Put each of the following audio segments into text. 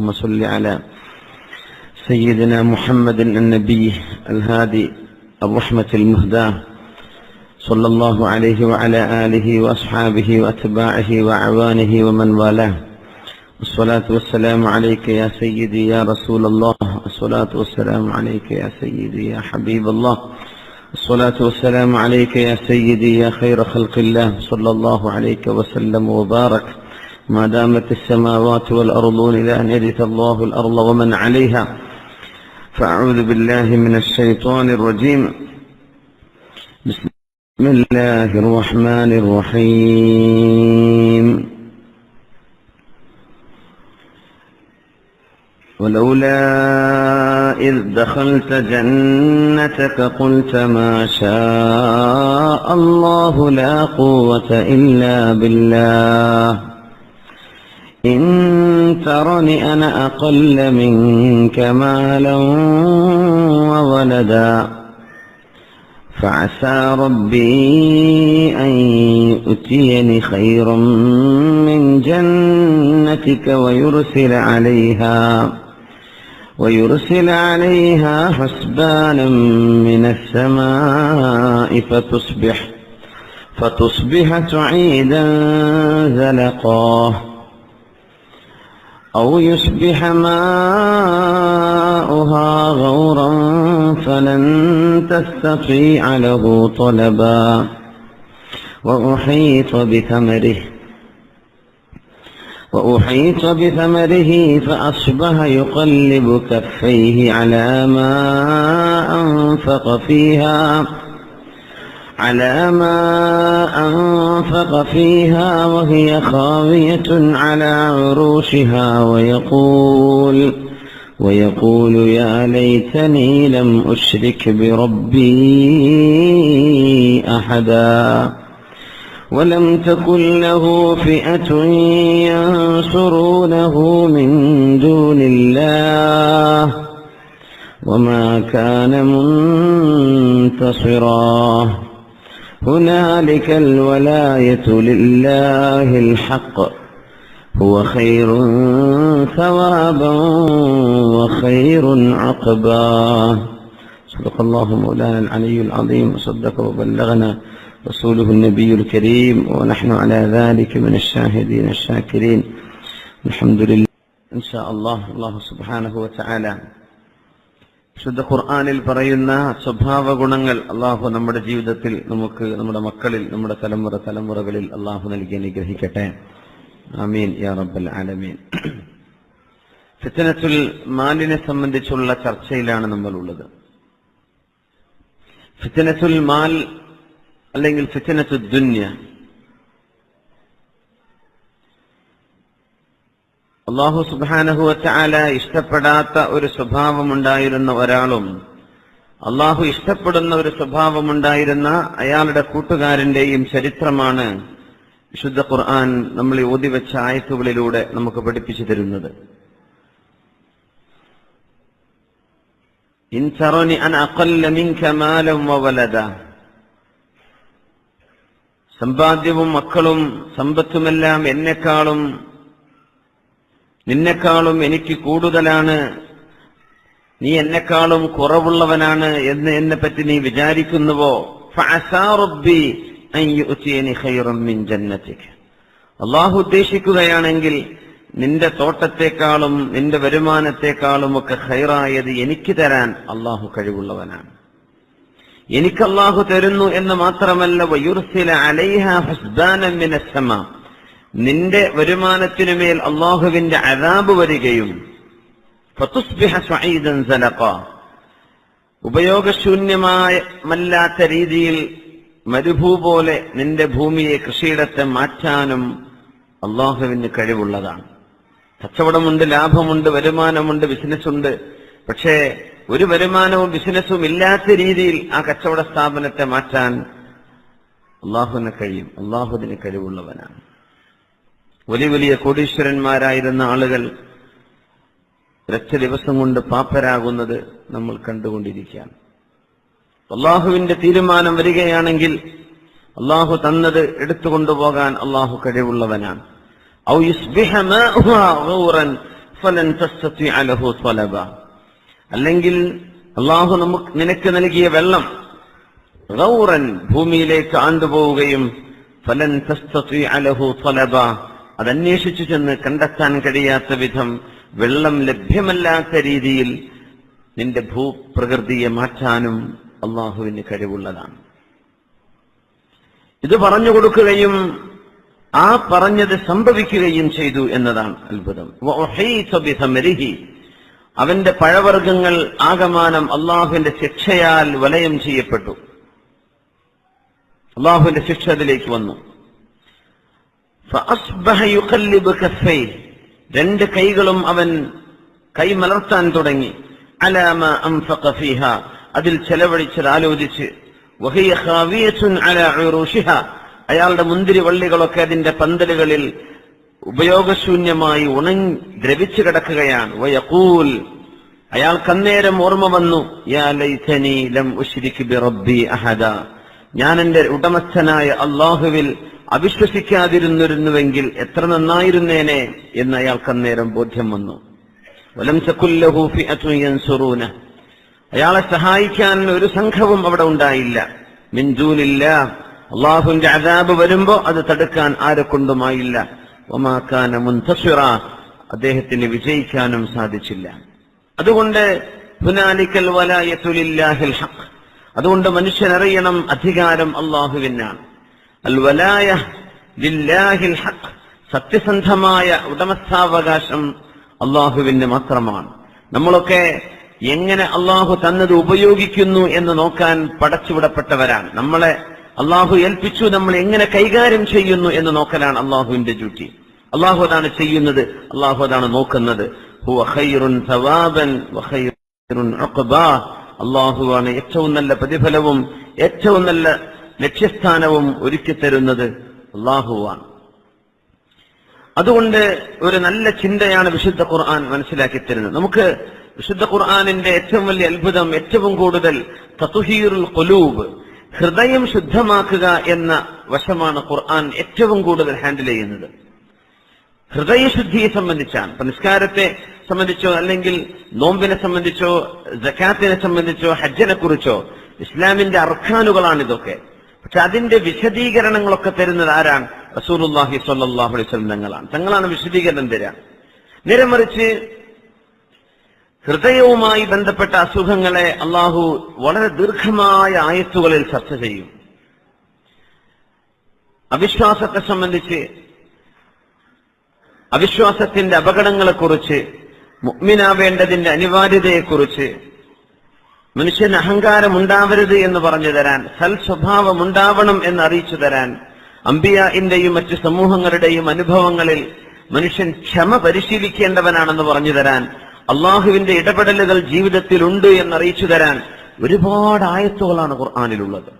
اللهم صل على سيدنا محمد النبي الهادي الرحمة المهداة صلى الله عليه وعلى آله وأصحابه وأتباعه وأعوانه ومن والاه. الصلاة والسلام عليك يا سيدي يا رسول الله الصلاة والسلام عليك يا سيدي يا حبيب الله. الصلاة والسلام عليك يا سيدي يا خير خلق الله صلى الله عليك وسلم وبارك. ما دامت السماوات والأرضون إلى أن يرث الله الأرض ومن عليها فأعوذ بالله من الشيطان الرجيم. بسم الله الرحمن الرحيم. ولولا إذ دخلت جنتك قلت ما شاء الله لا قوة إلا بالله. إن ترني أنا أقل منك مالا وولدا. فعسى ربي أن يؤتيني خيرا من جنتك ويرسل عليها ويرسل عليها حسبانا من السماء فتصبح فتصبح سعيدا زلقا أو يصبح ماؤها غورا فلن تستطيع له طلبا. وأحيط بثمره وأحيط بثمره فأصبح يقلب كفيه على ما أنفق فيها. على ما أنفق فيها وهي خاوية على عروشها ويقول ويقول يا ليتني لم أشرك بربي أحدا ولم تكن له فئة ينصرونه من دون الله وما كان منتصرا هنالك الولاية لله الحق. هو خير ثوابا وخير عقبا. صدق الله مولانا العلي العظيم. وصدق وبلغنا رسوله النبي الكريم. ونحن على ذلك من الشاهدين الشاكرين. الحمد لله. إن شاء الله. الله سبحانه وتعالى ശുദ്ധ ഖുർആാനിൽ പറയുന്ന സ്വഭാവ ഗുണങ്ങൾ അള്ളാഹു നമ്മുടെ ജീവിതത്തിൽ നമുക്ക് നമ്മുടെ മക്കളിൽ നമ്മുടെ തലമുറ തലമുറകളിൽ അള്ളാഹു നൽകി അനുഗ്രഹിക്കട്ടെ. ആമീൻ. യാ റബ്ബൽ ആലമീൻ. ഫിത്തനത്തുൽ മാലിനെ സംബന്ധിച്ചുള്ള ചർച്ചയിലാണ് നമ്മൾ ഉള്ളത് ഫിത്തനത്തുൽ മാൽ അല്ലെങ്കിൽ ഫിത്തനത്തു ദുന്യ അള്ളാഹു സുബാനഹുവല ഇഷ്ടപ്പെടാത്ത ഒരു സ്വഭാവമുണ്ടായിരുന്ന ഒരാളും അള്ളാഹു ഇഷ്ടപ്പെടുന്ന ഒരു സ്വഭാവമുണ്ടായിരുന്ന അയാളുടെ കൂട്ടുകാരന്റെയും ചരിത്രമാണ് വിശുദ്ധ ഖുർആൻ നമ്മൾ ഓതി ഓതിവെച്ച ആയത്തുകളിലൂടെ നമുക്ക് പഠിപ്പിച്ചു തരുന്നത്. സമ്പാദ്യവും മക്കളും സമ്പത്തുമെല്ലാം എന്നെക്കാളും നിന്നെക്കാളും എനിക്ക് കൂടുതലാണ്. നീ എന്നെക്കാളും കുറവുള്ളവനാണ് എന്ന് എന്നെ പറ്റി നീ വിചാരിക്കുന്നുവോ? അള്ളാഹു ഉദ്ദേശിക്കുകയാണെങ്കിൽ നിന്റെ തോട്ടത്തെക്കാളും നിന്റെ വരുമാനത്തെക്കാളും ഒക്കെ ഹൈറായത് എനിക്ക് തരാൻ അള്ളാഹു കഴിവുള്ളവനാണ്. എനിക്ക് അള്ളാഹു തരുന്നു എന്ന് മാത്രമല്ല നിന്റെ വരുമാനത്തിനുമേൽ അള്ളാഹുവിന്റെ അതാബ് വരികയും ഉപയോഗശൂന്യമായല്ലാത്ത രീതിയിൽ മരുഭൂ പോലെ നിന്റെ ഭൂമിയെ കൃഷിയിടത്തെ മാറ്റാനും അള്ളാഹുവിന് കഴിവുള്ളതാണ്. കച്ചവടമുണ്ട് ലാഭമുണ്ട് വരുമാനമുണ്ട് ബിസിനസ്സുണ്ട്. പക്ഷേ ഒരു വരുമാനവും ബിസിനസ്സും ഇല്ലാത്ത രീതിയിൽ ആ കച്ചവട സ്ഥാപനത്തെ മാറ്റാൻ അള്ളാഹുവിന് കഴിയും. അള്ളാഹുദിന് കഴിവുള്ളവനാണ്. വലിയ വലിയ കോടീശ്വരന്മാരായിരുന്ന ആളുകൾ ഒരൊറ്റ ദിവസം കൊണ്ട് പാപ്പരാകുന്നത് നമ്മൾ കണ്ടുകൊണ്ടിരിക്കുകയാണ്. അള്ളാഹുവിന്റെ തീരുമാനം വരികയാണെങ്കിൽ അള്ളാഹു തന്നത് എടുത്തുകൊണ്ടുപോകാൻ അള്ളാഹു കഴിവുള്ളവനാണ്. അല്ലെങ്കിൽ അള്ളാഹു നമുക്ക് നിനക്ക് നൽകിയ വെള്ളം റൗറൻ ഭൂമിയിലേക്ക് ആണ്ടുപോവുകയും ഫലൻ അലഹു ഫലബ അതന്വേഷിച്ചു ചെന്ന് കണ്ടെത്താൻ കഴിയാത്ത വിധം വെള്ളം ലഭ്യമല്ലാത്ത രീതിയിൽ നിന്റെ ഭൂപ്രകൃതിയെ മാറ്റാനും അള്ളാഹുവിന് കഴിവുള്ളതാണ്. ഇത് പറഞ്ഞു കൊടുക്കുകയും ആ പറഞ്ഞത് സംഭവിക്കുകയും ചെയ്തു എന്നതാണ് അത്ഭുതം. അവന്റെ പഴവർഗങ്ങൾ ആകമാനം അള്ളാഹുവിന്റെ ശിക്ഷയാൽ വലയം ചെയ്യപ്പെട്ടു. അള്ളാഹുവിന്റെ ശിക്ഷ അതിലേക്ക് വന്നു. രണ്ട് കൈകളും അവൻ കൈ മലർത്താൻ തുടങ്ങി. അലാമ അംഫഖ ഫീഹ. അതിൽ ചെലവഴിച്ചത് ആലോചിച്ച് അയാളുടെ മുന്തിരി വള്ളികളൊക്കെ അതിന്റെ പന്തലുകളിൽ ഉപയോഗശൂന്യമായി ഉണങ്ങി ദ്രവിച്ചു കിടക്കുകയാണ്. വയക്കൂൽ അയാൾക്ക് ഓർമ്മ വന്നു. യാ ലൈസനീലം ലം ഉശ്രിക് ബി റബ്ബി അഹദ. ഞാൻ എന്റെ ഉടമസ്ഥനായ അള്ളാഹുവിൽ അവിശ്വസിക്കാതിരുന്നിരുന്നുവെങ്കിൽ എത്ര നന്നായിരുന്നേനെ എന്ന് അയാൾക്ക് അന്നേരം ബോധ്യം വന്നു. അയാളെ സഹായിക്കാൻ ഒരു സംഘവും അവിടെ ഉണ്ടായില്ല. മിൻജൂനില്ല അള്ളാഹുവിന്റെ അതാബ് വരുമ്പോ അത് തടുക്കാൻ ആരെ കൊണ്ടുമായില്ല ഒമാക്കാന മുൻതസുറ. അദ്ദേഹത്തിന് വിജയിക്കാനും സാധിച്ചില്ല. അതുകൊണ്ട് ഹുനാലിക്കൽ വലായത്തുലില്ലാഹിൽ ഹഖ്. അതുകൊണ്ട് മനുഷ്യനറിയണം അധികാരം അള്ളാഹുവിനാണ്. അൽവലായ ലില്ലാഹിൽ ഹഖ് സത്യസന്ധമായ ഉടമസ്ഥാവകാശം അള്ളാഹുവിന് മാത്രമാണ്. നമ്മളൊക്കെ എങ്ങനെ അള്ളാഹു തന്നത് ഉപയോഗിക്കുന്നു എന്ന് നോക്കാൻ പടച്ചുവിടപ്പെട്ടവരാണ്. നമ്മളെ അള്ളാഹു ഏൽപ്പിച്ചു നമ്മൾ എങ്ങനെ കൈകാര്യം ചെയ്യുന്നു എന്ന് നോക്കലാണ് അള്ളാഹുവിന്റെ ഡ്യൂട്ടി. അള്ളാഹു അതാണ് ചെയ്യുന്നത് അള്ളാഹു അതാണ് നോക്കുന്നത്. അള്ളാഹുവാണ് ഏറ്റവും നല്ല പ്രതിഫലവും ഏറ്റവും നല്ല ലക്ഷ്യസ്ഥാനവും ഒരുക്കി തരുന്നത് അള്ളാഹുവാണ്. അതുകൊണ്ട് ഒരു നല്ല ചിന്തയാണ് വിശുദ്ധ ഖുർആൻ മനസ്സിലാക്കി തരുന്നത്. നമുക്ക് വിശുദ്ധ ഖുർആാനിന്റെ ഏറ്റവും വലിയ അത്ഭുതം ഏറ്റവും കൂടുതൽ തസുഹീറുൽ ഖുലൂബ് ഹൃദയം ശുദ്ധമാക്കുക എന്ന വശമാണ് ഖുർആൻ ഏറ്റവും കൂടുതൽ ഹാൻഡിൽ ചെയ്യുന്നത്. ഹൃദയശുദ്ധിയെ സംബന്ധിച്ചാണ്. നിസ്കാരത്തെ സംബന്ധിച്ചോ അല്ലെങ്കിൽ നോമ്പിനെ സംബന്ധിച്ചോ ജക്കാത്തിനെ സംബന്ധിച്ചോ ഹജ്ജിനെ കുറിച്ചോ ഇസ്ലാമിന്റെ അർഖാനുകളാണ് ഇതൊക്കെ. പക്ഷെ അതിന്റെ വിശദീകരണങ്ങളൊക്കെ തരുന്നത് ആരാണ്? റസൂലുല്ലാഹി സ്വല്ലല്ലാഹു അലൈഹി തങ്ങളാണ്. തങ്ങളാണ് വിശദീകരണം തരാം. നിരമറിച്ച് ഹൃദയവുമായി ബന്ധപ്പെട്ട അസുഖങ്ങളെ അള്ളാഹു വളരെ ദീർഘമായ ആയത്തുകളിൽ ചർച്ച ചെയ്യും. അവിശ്വാസത്തെ സംബന്ധിച്ച് അവിശ്വാസത്തിന്റെ അപകടങ്ങളെക്കുറിച്ച് മുഗ്മിനാവേണ്ടതിന്റെ അനിവാര്യതയെക്കുറിച്ച് മനുഷ്യന് അഹങ്കാരം ഉണ്ടാവരുത് എന്ന് പറഞ്ഞു തരാൻ സൽ സ്വഭാവം ഉണ്ടാവണം എന്ന് അറിയിച്ചു തരാൻ അമ്പിയാന്റെയും മറ്റു സമൂഹങ്ങളുടെയും അനുഭവങ്ങളിൽ മനുഷ്യൻ ക്ഷമ പരിശീലിക്കേണ്ടവനാണെന്ന് പറഞ്ഞു തരാൻ അള്ളാഹുവിന്റെ ഇടപെടലുകൾ ജീവിതത്തിൽ ഉണ്ട് എന്ന് അറിയിച്ചു തരാൻ ഒരുപാട് ആയത്തുകളാണ് ഖുർആാനിലുള്ളത്.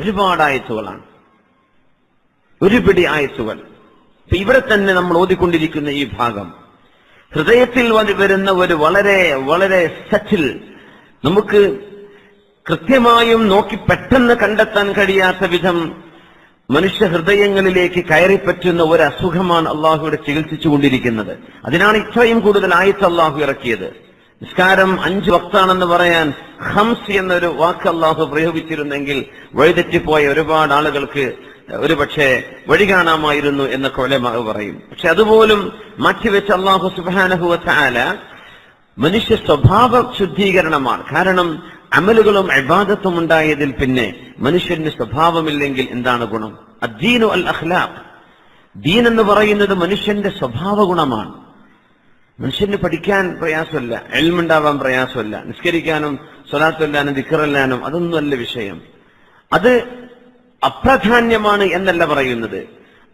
ഒരുപാട് ആയത്തുകളാണ്. ഒരു പിടി ആയത്തുകൾ ഇവിടെ തന്നെ നമ്മൾ ഓതിക്കൊണ്ടിരിക്കുന്ന ഈ ഭാഗം ഹൃദയത്തിൽ വരുന്ന ഒരു വളരെ വളരെ സച്ചിൽ നമുക്ക് കൃത്യമായും നോക്കി പെട്ടെന്ന് കണ്ടെത്താൻ കഴിയാത്ത വിധം മനുഷ്യ ഹൃദയങ്ങളിലേക്ക് കയറിപ്പറ്റുന്ന ഒരു അസുഖമാണ് അള്ളാഹുവിടെ ചികിത്സിച്ചുകൊണ്ടിരിക്കുന്നത് അതിനാണ് ഇത്രയും കൂടുതൽ ആയത്ത് അള്ളാഹു ഇറക്കിയത്. നിസ്കാരം അഞ്ച് വക്താണെന്ന് പറയാൻ ഹംസ് എന്നൊരു വാക്ക് അള്ളാഹു പ്രയോഗിച്ചിരുന്നെങ്കിൽ വഴിതെറ്റിപ്പോയ ഒരുപാട് ആളുകൾക്ക് ഒരുപക്ഷെ വഴി കാണാമായിരുന്നു എന്നൊക്കെ ഒലമാവ് പറയും. പക്ഷെ അതുപോലും മാറ്റിവെച്ച അള്ളാഹു സുബാനഹുല മനുഷ്യ സ്വഭാവ ശുദ്ധീകരണമാണ്. കാരണം അമലുകളും അബാദത്തും ഉണ്ടായതിൽ പിന്നെ മനുഷ്യന്റെ സ്വഭാവമില്ലെങ്കിൽ എന്താണ് ഗുണം? അദ്ദീനു അൽ അഖ്ലാഖ്. ദീൻ എന്ന് പറയുന്നത് മനുഷ്യന്റെ സ്വഭാവ ഗുണമാണ്. മനുഷ്യന് പഠിക്കാൻ പ്രയാസമല്ല എൽമുണ്ടാവാൻ പ്രയാസമല്ല നിസ്കരിക്കാനും സ്വലാത്തല്ലാനും ദിക്കറല്ലാനും അതൊന്നുമല്ല വിഷയം. അത് അപ്രാധാന്യമാണ് എന്നല്ല പറയുന്നത്.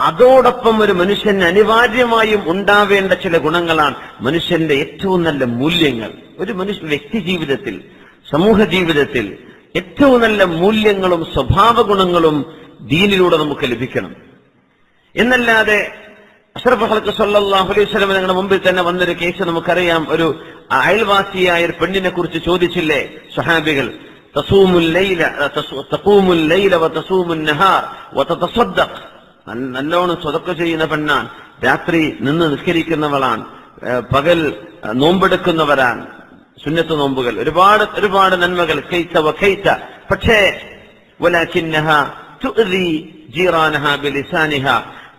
അതോടൊപ്പം ഒരു മനുഷ്യന് അനിവാര്യമായും ഉണ്ടാവേണ്ട ചില ഗുണങ്ങളാണ് മനുഷ്യന്റെ ഏറ്റവും നല്ല മൂല്യങ്ങൾ. ഒരു മനുഷ്യ വ്യക്തി ജീവിതത്തിൽ സമൂഹ ജീവിതത്തിൽ ഏറ്റവും നല്ല മൂല്യങ്ങളും സ്വഭാവ ഗുണങ്ങളും ദീനിലൂടെ നമുക്ക് ലഭിക്കണം. എന്നല്ലാതെ അഷ്റഫ് സ്വലം നിങ്ങളുടെ മുമ്പിൽ തന്നെ വന്നൊരു കേസ് നമുക്കറിയാം. ഒരു അയൽവാസിയായ ഒരു പെണ്ണിനെ കുറിച്ച് ചോദിച്ചില്ലേ? സഹാബികൾ തസൂമുൽ الليل تقوم الليل وتصوم النهار നല്ല- നല്ലോണം സ്വതക്ക ചെയ്യുന്ന പെണ്ണാണ്. രാത്രി നിന്ന് നിസ്കരിക്കുന്നവളാണ്. പകൽ നോമ്പെടുക്കുന്നവരാണ്. സുന്നത്ത് നോമ്പുകൾ. ഒരുപാട് ഒരുപാട് നന്മകൾ. കൈത്ത വഖൈത്ത പക്ഷേ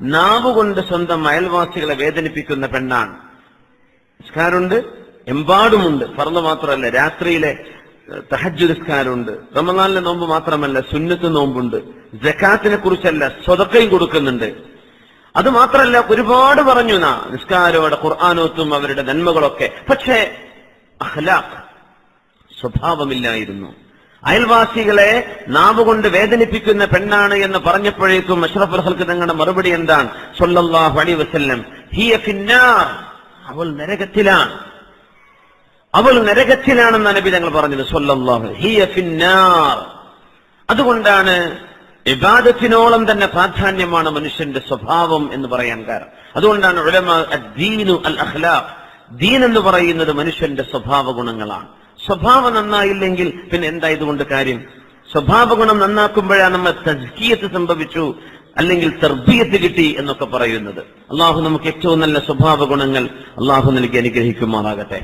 നാവ് കൊണ്ട് സ്വന്തം അയൽവാസികളെ വേദനിപ്പിക്കുന്ന പെണ്ണാണ്. നിസ്കാരമുണ്ട് എമ്പാടുമുണ്ട്. പറഞ്ഞു മാത്രമല്ല രാത്രിയിലെ തഹജ് നിസ്കാരമുണ്ട്. റമദാനിലെ നോമ്പ് മാത്രമല്ല സുന്നത്ത് നോമ്പുണ്ട്. ജക്കാത്തിനെ കുറിച്ചല്ല സ്വതക്കയും കൊടുക്കുന്നുണ്ട്. അത് മാത്രമല്ല ഒരുപാട് പറഞ്ഞു നാ നിസ്കാരോടെ ഖുർആാനോത്തും അവരുടെ നന്മകളൊക്കെ. പക്ഷേ അഹ്ലാഖ് സ്വഭാവമില്ലായിരുന്നു. അയൽവാസികളെ നാവ് കൊണ്ട് വേദനിപ്പിക്കുന്ന പെണ്ണാണ് എന്ന് പറഞ്ഞപ്പോഴേക്കും അഷ്റഫ് റഹൽക്ക് തങ്ങളുടെ മറുപടി എന്താണ്? സല്ലല്ലാഹു അലൈഹി വസല്ലം അവൾ നരകത്തിലാണ്. അവൾ നരകത്തിലാണെന്ന് നബി ഞങ്ങൾ പറഞ്ഞത് ഹിയ ഫിന്നാർ. അതുകൊണ്ടാണ് വിവാദത്തിനോളം തന്നെ പ്രാധാന്യമാണ് മനുഷ്യന്റെ സ്വഭാവം എന്ന് പറയാൻ കാരണം. അതുകൊണ്ടാണ് ഉലമ അദ്ദീനു അൽ അഖ്ലാഖ് ദീൻ എന്ന് പറയുന്നത് മനുഷ്യന്റെ സ്വഭാവ ഗുണങ്ങളാണ്. സ്വഭാവം നന്നായില്ലെങ്കിൽ പിന്നെ എന്താ ഇതുകൊണ്ട് കാര്യം? സ്വഭാവ ഗുണം നന്നാക്കുമ്പോഴാണ് നമ്മൾ തസ്കീയത്ത് സംഭവിച്ചു അല്ലെങ്കിൽ തർബീയത്ത് കിട്ടി എന്നൊക്കെ പറയുന്നത്. അള്ളാഹു നമുക്ക് ഏറ്റവും നല്ല സ്വഭാവ ഗുണങ്ങൾ അള്ളാഹു നൽകി അനുഗ്രഹിക്കുമാറാകട്ടെ.